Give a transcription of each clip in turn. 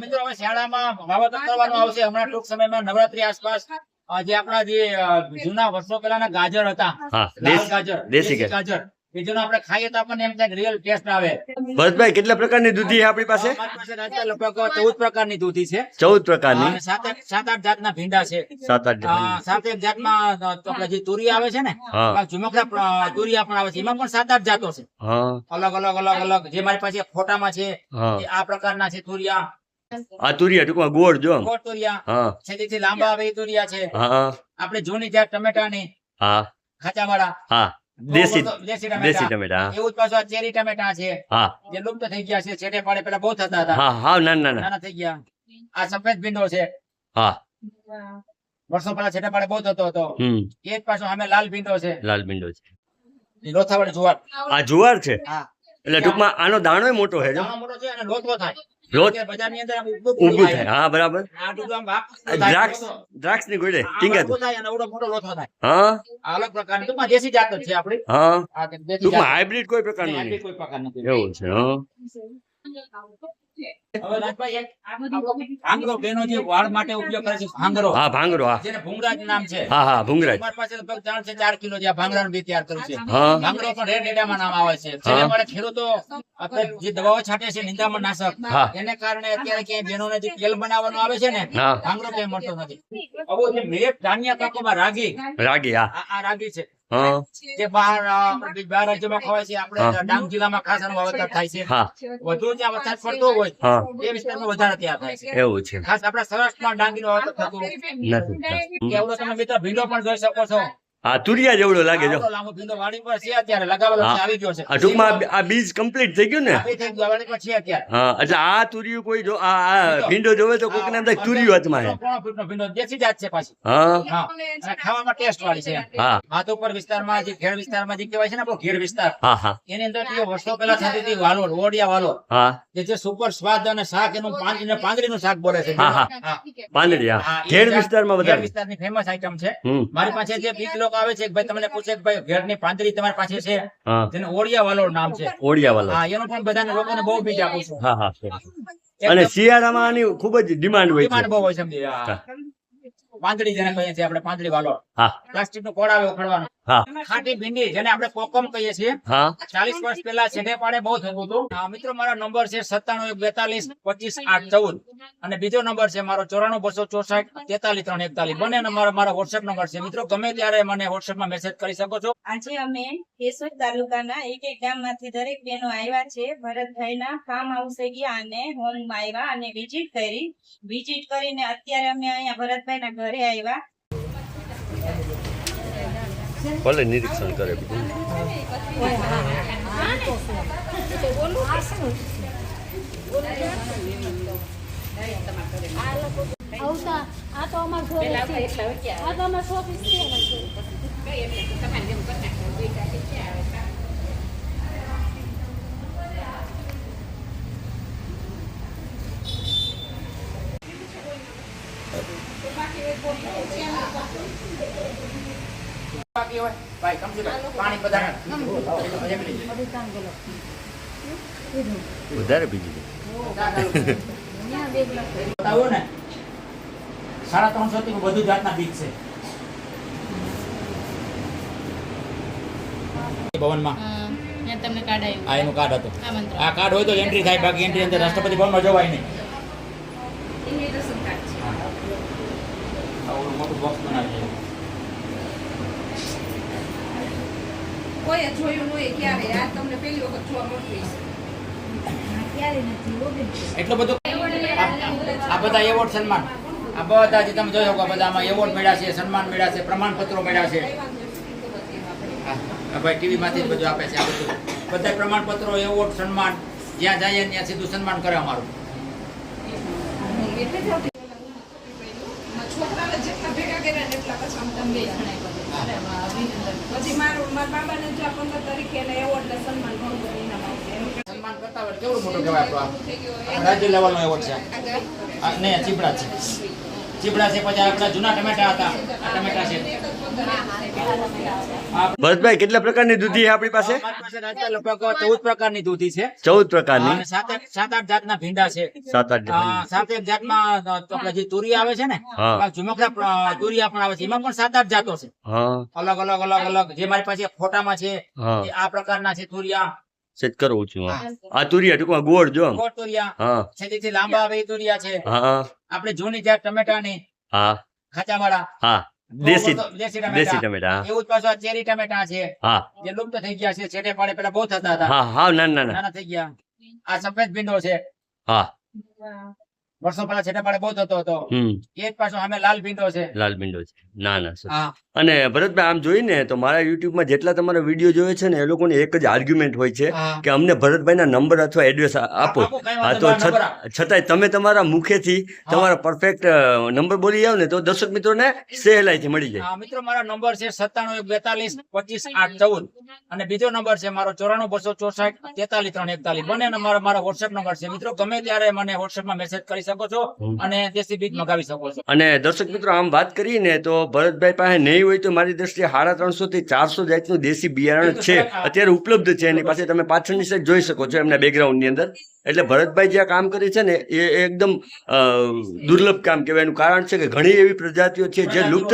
મિત્રો હવે શાળામાં વાવેતર કરવાનું આવશે. હમણાં ટૂંક સમયમાં નવરાત્રી આસપાસ જે આપણા જે જૂના વર્ષો પહેલાના ગાજર હતા. લાલ ગાજર દેશી ગાજર. કે જેનો આપણે ખાઈએ તો આપણને એમ થાય રિયલ ટેસ્ટ આવે. ભરતભાઈ કેટલા પ્રકારની દૂધી આપણી પાસે? લગભગ ચૌદ પ્રકારની દૂધી છે. ચૌદ પ્રકારની? સાત આઠ સાત આઠ જાતના ભીંડા છે. સાત આઠ સાત એક જાતમાં આપણે જે તુરી આવે છે ને ઝુમકડા તુરિયા પણ આવે છે. એમાં પણ સાત આઠ જાતો છે. અલગ અલગ અલગ અલગ. જે મારી પાસે ફોટામાં છે આ પ્રકારના છે તુરિયા. આ તુરિયા ટૂંકમાં ગોળ જો. ગોળ તુરિયા. છેલ્લેથી લાંબા આવે એ તુરિયા છે. આપણે જૂની જાત ટમેટાની હા. ખાચાવાળા હા. દેશી દેશી દેશી ટમેટા. ટમેટા. એવું જ ચેરી ટમેટા છે. હા. જે લુપ્ત થઈ ગયા છે છેટે પાડે પેલા બહુ થતા હતા. હા હા ના ના ના. થઈ ગયા. આ સફેદ ભીંડો છે. હા. વર્ષો પહેલા છેટે પાડે બહુ થતો હતો. હમ. એ જ પાછો સામે લાલ ભીંડો છે. લાલ ભીંડો છે. લોથાવાળી જુવાર. આ જુવાર છે? હા. એટલે ટૂંકમાં આનો દાણો મોટો છે મોટો છે અને લોથો થાય. ઊભું થાય. હા બરાબર. દ્રાક્ષ દ્રાક્ષની ગોળે. ટીંગા હા. અલગ પ્રકારની. ટૂંકમાં દેશી જાત છે આપણી. હા. ટૂંકમાં હાઇબ્રિડ કોઈ પ્રકારનું. એવું છે હા. હવે રાજભાઈ એક ભાંગરો બેનો જે વાળ માટે ઉપયોગ કરે છે ભાંગરો. હા ભાંગરો હા. જેને ભૂંગરાજ નામ છે. હા હા ભૂંગરાજ અમારી પાસે લગભગ ત્રણથી ચાર કિલો જે આ ભાંગરાનું બી તૈયાર કર્યું છે. હા. ભાંગરો પણ રેડ ડેડામાં નામ આવે છે. જેને માટે ખેડૂતો આપણે જે દવાઓ છાંટે છે નિંદામણ નાશક એને કારણે અત્યારે ક્યાંય બહેનો જે તેલ બનાવવાનું આવે છે ને ભાંગરો ક્યાંય મળતો નથી. રાગી રાગી આ રાગી છે. જે બહાર રાજ્યમાં ખવાય છે આપણે ડાંગ જિલ્લામાં ખાસ આનું વાવેતર થાય છે. વધુ જ્યાં વરસાદ પડતો હોય એ વિસ્તારમાં વધારે તૈયાર થાય છે. એવું છે. ખાસ આપણા સૌરાષ્ટ્રમાં ડાંગીનું વાવેતર થતું નથી. કે એવડો તમે મિત્ર ભીંડો પણ જોઈ શકો છો. હા તુરિયા જેવડો લાગે જો. ટૂંકમાં આ- બીજ કમ્પ્લીટ થઈ ગયું ને? હા એટલે આ તુરિયું કોઈ જો આ ભીંડો જોવે તો કોકને એમ થાય તુરિયું હાથમાં છે. હા. ટેસ્ટ વાળી હા. હાથ ઉપર વિસ્તારમાં જે ઘેર વિસ્તારમાં જે કહેવાય છે ને આપણો ઘેર વિસ્તાર હા હા. એની અંદર જે વર્ષો પહેલા થતી હતી વાલોડ ઓડિયા વાલોડ. હા. કે સુપર સ્વાદ અને શાક એનું પાંદડી નું શાક બોલે છે. હા, હા. હા. પાંદડી હા, હા એ ઘેર વિસ્તારમાં વધારે. વિસ્તારની ફેમસ આઈટમ છે. મારી પાસે જે બીજ લોકો આવે છે. કે ભાઈ તમને પૂછે કે ભાઈ ઘેરની પાંદરી તમારી પાસે છે? જેને ઓળિયા વાલોડ નામ છે. ઓડિયા વાળો હા એનો પણ બધાને લોકોને બહુ બીજ આપું છું. હા હા અને શિયાળામાં આની ખૂબ જ ડિમાન્ડ હોય ડિમાન્ડ બહુ હોય છે સમજી. પાંદડી જેને કહીએ છીએ આપણે પાંદડી વાલો હા. પ્લાસ્ટિકનું કોડ આવે ઉખડવાનું. ખાટી ભીંડી જેને આપણે કોકમ કહીએ છીએ. ચાલીસ વર્ષ પહેલા છેડે પાડે બહુ થતું હતું. મિત્રો મારો નંબર છે સત્તાણું એક બેતાલીસ પચીસ આઠ ચૌદ. અને બીજો નંબર છે મારો ચોરાણું બસો ચોસઠ તેતાલીસ ત્રણ એકતાલીસ. બંને નંબર મારો વોટ્સએપ નંબર છે. મિત્રો ગમે ત્યારે મને WhatsApp માં મેસેજ કરી શકો છો. આજે અમે કેશોદ તાલુકાના એક એક ગામમાંથી દરેક બહેનો આવ્યા છે. ભરતભાઈના ફાર્મ હાઉસે ગયા અને હોમમાં આવ્યા અને વિઝિટ કરી. વિઝિટ કરીને અત્યારે અમે અહીંયા ભરતભાઈના ઘરે આવ્યા. ભલે નિરીક્ષણ કરે બધું આવતા બાકી હોય. ભાઈ કમથી પાણી બધા વધારે બીજી બતાવો ને. સાડા ત્રણસો થી વધુ જાતના બીજ છે. ભવનમાં. તમને કાર્ડ આવ્યું આ એનું કાર્ડ હતું. આ કાર્ડ હોય તો એન્ટ્રી થાય બાકી એન્ટ્રી અંદર રાષ્ટ્રપતિ ભવનમાં જવાય નહીં. કાર્ડ છે. મોટું બોક્સ બનાવી કોઈ જોયું નહીં ક્યારે આ તમને પહેલી વખત જોવા મળતું છે એટલું બધું આ- આ બધા એવોર્ડ સન્માન. આ બધા જે તમે જોઈ શકો બધામાં એવોર્ડ મળ્યા છે સન્માન મળ્યા છે પ્રમાણપત્રો મળ્યા છે. આ આ ભાઈ ટીવી માંથી જ બધું આપે છે આ બધું. બધા પ્રમાણપત્રો એવોર્ડ સન્માન જ્યાં જઈએ ત્યાં સીધું સન્માન કરે અમારું. છોકરાને જેટલા ભેગા કર્યા એટલા પછી આમ તમે પછી મારું મારા બાબાને જો પંદર તરીકે એવોર્ડ ને સન્માન ઘણું સન્માન કરતા હોય કેવું મોટું કહેવાય આપણું રાજ્ય એવોર્ડ છે ને, ચીપડા છે. ચીપડા છે, પછી આપણા જૂના ટમેટા હતા. આ ટમેટા છે. ભરતભાઈ કેટલા પ્રકારની દૂધી છે આપણી પાસે? ચૌદ પ્રકારની દૂધી છે. ચૌદ પ્રકારની? સાત આઠ જાતના ભીંડા છે. સાત આઠ સાત એક જાતમાં આપણે જે તુરી આવે છે ને ઝુમકડા તુરિયા પણ આવે છે. એમાં પણ સાત આઠ જાતો છે. અલગ અલગ અલગ અલગ. જે મારી પાસે ફોટામાં છે આ પ્રકારના છે તુરિયા. સેટ કરું છું આ તુરિયા ટૂંકમાં ગોળ જો. ગોળ તુરિયા. હા. છેદીથી લાંબા આવે તુરિયા છે. હા. આપણે જૂની જાત ટમેટાની હા. ખાચાવાળા. હા. દેશી દેશી દેશી ટમેટા ટમેટા એવું જ પાછું ચેરી ટમેટા છે. હા. જે લુપ્ત થઈ ગયા છે. છેટે પાડે પેલા બહુ થતા હતા. હા હા ના ના ના. નાના થઈ ગયા. આ સફેદ ભીંડો છે. હા. વર્ષો પહેલા છેટે પાડે બહુ થતો હતો. એક એ જ પાછો અમે લાલ ભીંડો છે. લાલ ભીંડો છે. ના ના હા. અને ભરતભાઈ આમ જોઈને તો મારા યુટ્યુબમાં જેટલા તમારા વીડિયો જોવે છે ને એ લોકોને એક જ આર્ગ્યુમેન્ટ હોય છે કે અમને ભરતભાઈના નંબર અથવા એડ્રેસ આપો. હા તો છતાંય તમે તમારા મુખેથી તમારા પરફેક્ટ નંબર બોલી જાવ ને તો દર્શક મિત્રોને સહેલાઈથી મળી જાય. મિત્રો મારો નંબર છે સત્તાણું એક બેતાલીસ પચીસ આઠ ચૌદ. અને બીજો નંબર છે મારો ચોરાણું બસો ચોસઠ તેતાલીસ ત્રણ એકતાલીસ. બંને નંબર મારો વોટ્સએપ નંબર છે. મિત્રો ગમે ત્યારે મને વોટ્સએપમાં મેસેજ કરી શકો છો અને દેશી બીજ મગાવી શકો છો. અને દર્શક મિત્રો આમ વાત કરીને તો ભરતભાઈ પાસે નહીં હોય તો મારી દ્રષ્ટિએ સાડા ત્રણસો થી ચારસો જાતનું દેશી બિયારણ છે. અત્યારે ઉપલબ્ધ છે. એની પાસે તમે પાછળની સાઈડ જોઈ શકો છો એમના બેકગ્રાઉન્ડની અંદર. એટલે ભરતભાઈ જે કામ કરે છે ને એ એકદમ દુર્લભ કામ કહેવાય. એનું કારણ છે કે ઘણી એવી પ્રજાતિઓ છે જે લુપ્ત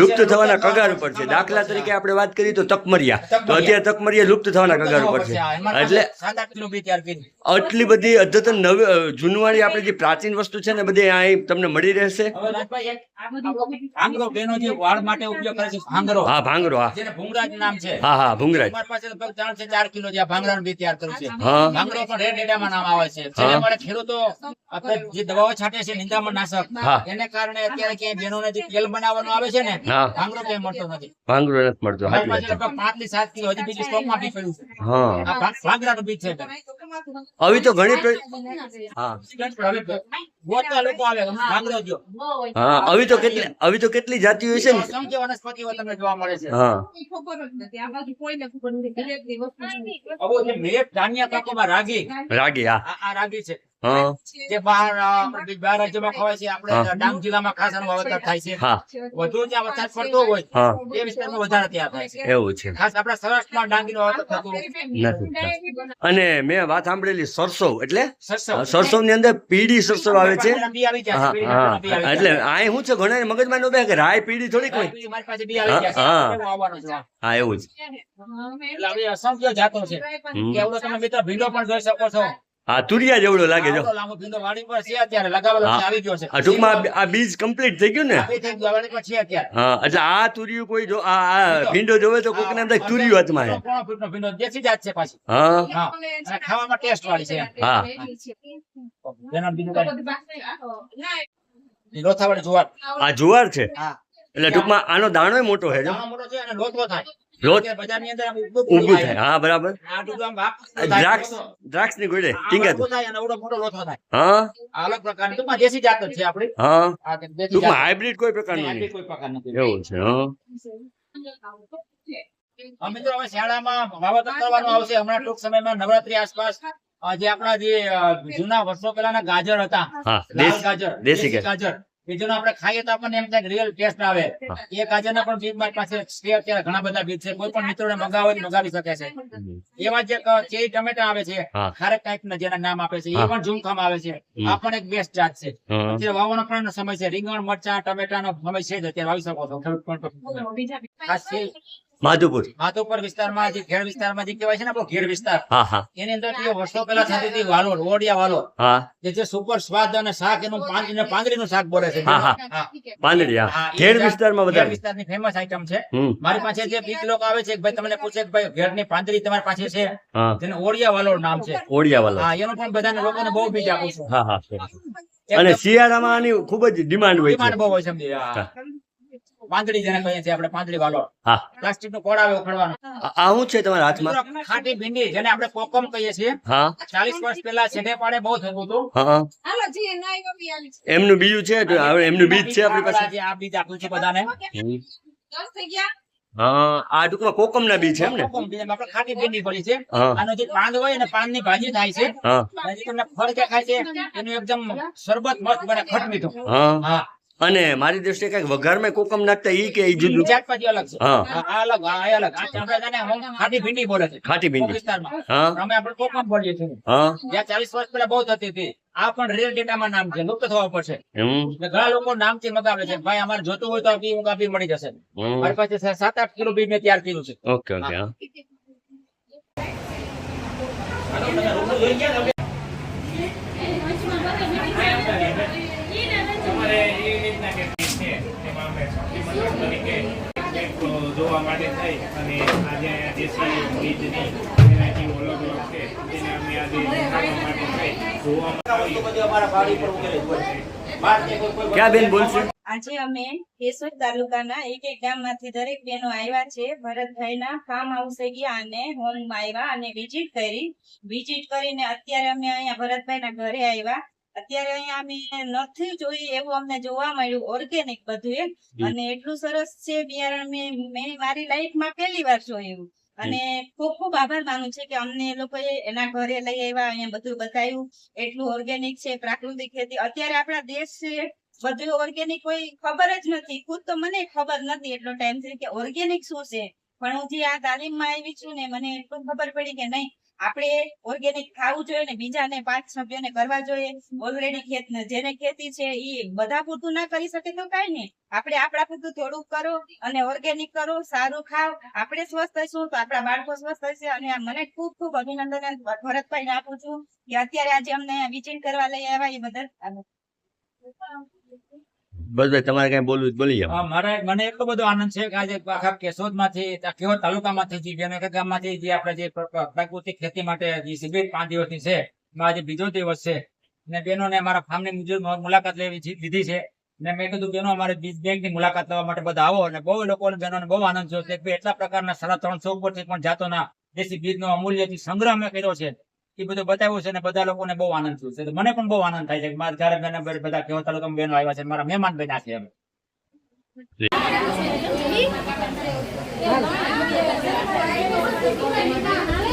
લુપ્ત થવાના કગાર ઉપર છે. દાખલા તરીકે આપણે વાત કરીએ તો તકમરિયા. તો અત્યારે તકમરિયા લુપ્ત થવાના કગાર ઉપર છે. એટલે આટલી બધી અદ્યતન નવી જૂનવાણી આપણી જે પ્રાચીન વસ્તુ છે ને બધી અહીં તમને મળી રહેશે. ભાંગરો બેનો જે વાળ માટે ઉપયોગ કરે છે ભાંગરો. હા ભાંગરો હા. નામ છે. હા હા ભૂંગરાજ. પાસે લગભગ ત્રણથી ચાર કિલો જે ભાંગરાનું બી તૈયાર કર્યું છે. ભાંગરો પણ રેડ નામ આવે છે. જેને માટે ખેડૂતો જે દવાઓ છાંટે છે નિંદામણ નાશક એને કારણે અત્યારે ક્યાંય બહેનોને જે તેલ બનાવવાનું આવે છે ને ભાંગરો ક્યાંય મળતો નથી. ભાંગરો મળતો. પાંચથી સાત કિલો હજી બીજું સ્ટોકમાં બી પડ્યું છે. હા. આ ભાંગરાનું બીજ છે. આવી તો ઘણી હા. લોકો આવે. હા તો કેટલી આવી તો કેટલી જાતિઓ છે ને? અસંખ્ય વનસ્પતિઓ તમને જોવા મળે છે. હા. આવો જે મિલેટ ધાન્ય પાકોમાં રાગી. રાગી હા. આ રાગી છે. જે બહાર અ, આપણે બહાર રાજ્યમાં ખવાય છે આપણે ડાંગ જિલ્લામાં ખાસ વાવેતર થાય છે. વધુ જ્યાં વરસાદ પડતો હોય એ વિસ્તારમાં વધારે તૈયાર થાય છે. એવું છે. ખાસ આપણા સૌરાષ્ટ્રમાં ડાંગીનું વાવેતર થતું નથી. અને મેં વાત સાંભળેલી સરસો એટલે? સરસો ની અંદર પીડી સરસો આવે છે? એટલે આ શું છે ઘણા મગજમાં નો બે કે રાય પીડી થોડીક હોય? મારી પાસે બી આવી ગયા છે. હા. એવું છે. હા. એવું જ. એટલે અસંખ્ય જાતો છે. કે તમે મિત્ર ભીંડો પણ જોઈ શકો છો. હા તુરિયા જેવડો લાગે જો. ટૂંકમાં આ બીજ કમ્પ્લીટ થઈ ગયું ને? આવી થઈ ગયું, વાડી પર છે અત્યારે. હા એટલે આ તુરિયું કોઈ જો આ આ ભીંડો જોવે તો કોઈક કે તુરિયું હાથમાં હા. ખાવામાં ટેસ્ટ વાળી છે. હા. જેના બીજું કાંઈ? ઈ લોથાવાળી જુવાર. આ જુવાર છે? એટલે ટૂંકમાં આનો દાણો મોટો છે મોટો છે અને લોથો થાય. ઊભું ઊભું થાય. હા બરાબર. આ ડૂડું આમ વાપ- આ દ્રાક્ષ દ્રાક્ષની ગોળે ટીંગા વાપરું થાય અને આવડો મોટો લોથો થાય. હા. અલગ પ્રકારની ટૂંકમાં દેશી જાત છે આપણી. હા. આ કે દેશી ટૂંકમાં હાઇબ્રિડ કોઈ પ્રકારનું નહીં, નહીં. કોઈ પ્રકાર એવું છે હા. હવે મિત્રો હવે શાળામાં વાવેતર કરવાનું આવશે. હમણાં ટૂંક સમયમાં નવરાત્રી આસપાસ જે આપણા જે જૂના વર્ષો પહેલાના ગાજર હતા. લાલ ગાજર દેશી દેશી ગાજર. જેનો આપણે ખાઈએ તો આપણને એમ થાય કે રિયલ ટેસ્ટ આવે. એ ગાજરના પણ બીજ મારી પાસે છે અત્યારે ઘણા બધા બીજ છે. કોઈ પણ મિત્રોને મગાવે મગાવી શકે છે. એવા જે ચેરી ટમેટા આવે છે. ખારેક ટાઈપ ના જેના નામ આપે છે એ પણ ઝુમખામ આવે છે. આ પણ એક બેસ્ટ જાત છે. અત્યારે વાવવાનો પણ સમય છે. રીંગણ મરચા ટમેટાનો સમય છે જ અત્યારે વાવી શકો છો. ખેડૂત પણ માધુપુર. માધુપુર વિસ્તારમાં જે ઘેર વિસ્તારમાં જે કહેવાય છે ને આપણો ઘેર વિસ્તાર હા હા. એની અંદર જે વર્ષો પહેલા થતી હતી વાલોડ ઓડિયા વાલોડ જે સુપર સ્વાદ અને શાક એનું પાંદડી પાંદડીનું શાક બોલે છે. પાંદડી ખેડ વિસ્તારમાં બધા વિસ્તારની ફેમસ આઈટમ છે. મારી પાસે જે બીજ લોકો આવે છે ભાઈ તમને પૂછે કે ભાઈ ઘેરની પાંદડી તમારી પાસે છે? તેને જેને ઓડિયા વાલોડ નામ છે. ઓડિયા વાળા હા એનું પણ બધાને લોકોને બહુ બીજ આપું છું. હા હા અને શિયાળામાં આની ખૂબ જ ડિમાન્ડ હોય ડિમાન્ડ બહુ હોય છે. પાંદડી જેને કહીએ છીએ આપણે પાંદડી વાલોડ હા. પ્લાસ્ટિકનું કોડ આવે ઉખડવાનો આ શું છે તમારા હાથમાં? ખાટી ભીંડી જેને આપણે કોકમ કહીએ છીએ. હા. ચાલીસ વર્ષ પહેલા છેડે પાડે બહુ થતું હતું. હા એમનું બીજું છે હવે એમનું બીજ છે આપણી પાસે? આ બીજ આપ્યું છે બધાને. આ ટૂંકમાં છે એમ ને? કોકમ બીજ આપણે ખાટી ભીંડી પડી છે. આનો જે પાંદ હોય ને પાંદની ભાજી થાય છે. હા. અને તમને ફળ દેખાય છે એનું એકદમ સરબત મસ્ત બને ખટ મીઠું. હા. અને મારી દ્રષ્ટિએ કંઈક વઘારમાં કોકમ નાખતા ઈ કે જુદું શાકભાજી અલગ છે. હા. આ અલગ આ અલગ આ આપણે તેને ખાટી ભીંડી બોલે છે. ખાટી ભીંડી. પાકિસ્તાનમાં હા. અમે આપણે કોકમ બોલીએ છીએ. હા. જ્યાં ચાલીસ વર્ષ પહેલા બહુ થતી હતી. આ પણ રેલ ડેટામાં નામ છે. લુપ્ત થવા પડશે ઘણા લોકો નામથી મગાવે છે. ભાઈ અમારે જોતું હોય તો આ બી ઊંઘા મળી જશે. મારી પાસે સા- સાત આઠ કિલો બી મેં તૈયાર કર્યું છે. ઓકે ઓકે હા. તમારે એ રીતના કે છે એમાં અમે સપ્લિમેન્ટ તરીકે જોવા માટે થઈ અને આજે દેશી બીજની વેરાયટી અલગ અલગ છે તેને અમે આજે માટે થઈ. જોવામાં ક્યાં બેન બોલશે? આજે અમે કેશોદ તાલુકાના એક એક ગામમાંથી દરેક બહેનો આવ્યા છે. ભરતભાઈના ફાર્મ હાઉસે ગયા અને હોમમાં આવ્યા અને વિઝિટ કરી. વિઝિટ કરીને અત્યારે અમે અહીંયા ભરતભાઈના ઘરે આવ્યા. અત્યારે અહીંયા અમે નથી જોઈ એવું અમને જોવા મળ્યું ઓર્ગેનિક બધું એમ. અને એટલું સરસ છે બિયારણ મેં મારી લાઈફમાં પહેલી વાર જોયું અને ખૂબ ખૂબ આભાર માનું છે કે અમને એ લોકોએ એના ઘરે લઈ આવ્યા અહીંયા બધું બતાવ્યું એટલું ઓર્ગેનિક છે પ્રાકૃતિક ખેતી. અત્યારે આપણા દેશ છે બધું ઓર્ગેનિક કોઈ ખબર જ નથી. ખુદ તો મને ખબર નથી એટલો ટાઈમથી કે ઓર્ગેનિક શું છે. પણ હું જે આ તાલીમમાં આવી છું ને મને એટલું ખબર પડી કે નહીં આપણે ઓર્ગેનિક ખાવું જોઈએ ને બીજાને પાંચ સભ્યોને કરવા જોઈએ. ઓલરેડી ખેત જેને ખેતી છે એ બધા પૂરતું ના કરી શકે તો કઈ નહીં. આપણે આપણા પૂરતું થોડુંક કરો અને ઓર્ગેનિક કરો, સારું ખાવ આપણે સ્વસ્થ થઈશું તો આપણા બાળકો સ્વસ્થ થશે અને મને ખૂબ ખૂબ અભિનંદન ભરતભાઈને આપું છું કે અત્યારે આજે અમને વિઝિટ કરવા લઈ આવ્યા એ બદલ. બસ તમારે કઈ બોલવું બોલી જાવ મારે, મને એટલો બધો આનંદ છે કે આજે આખા કેશોદમાંથી કેવડ તાલુકામાંથી જે બેનો એક ગામમાંથી જે આપણે જે પ્ર- પ્ર- પ્રાકૃતિક ખેતી માટે જે શિબિર પાંચ દિવસની છે, એમાં આજે બીજો દિવસ છે. ને બેનોને મારા ફાર્મની મુજબ મુલાકાત લેવી લીધી છે. ને મેં કીધું બેનો અમારે બીજ બેંકની મુલાકાત લેવા માટે બધા આવો. અને બહુ લોકોને, બહેનોને બહુ આનંદ થયો છે એટલા પ્રકારના સાડા ત્રણસો ઉપરથી પણ જાતોના દેશી બીજનો અમૂલ્ય સંગ્રહ મેં કર્યો છે. એ બધું બતાવ્યું છે અને બધા લોકોને બહુ આનંદ થયો છે. મને પણ બહુ આનંદ થાય છે મારા ઘરે બેન બધા કેવા તમે બહેનો આવ્યા છે મારા મહેમાન બન્યા છે Thank હા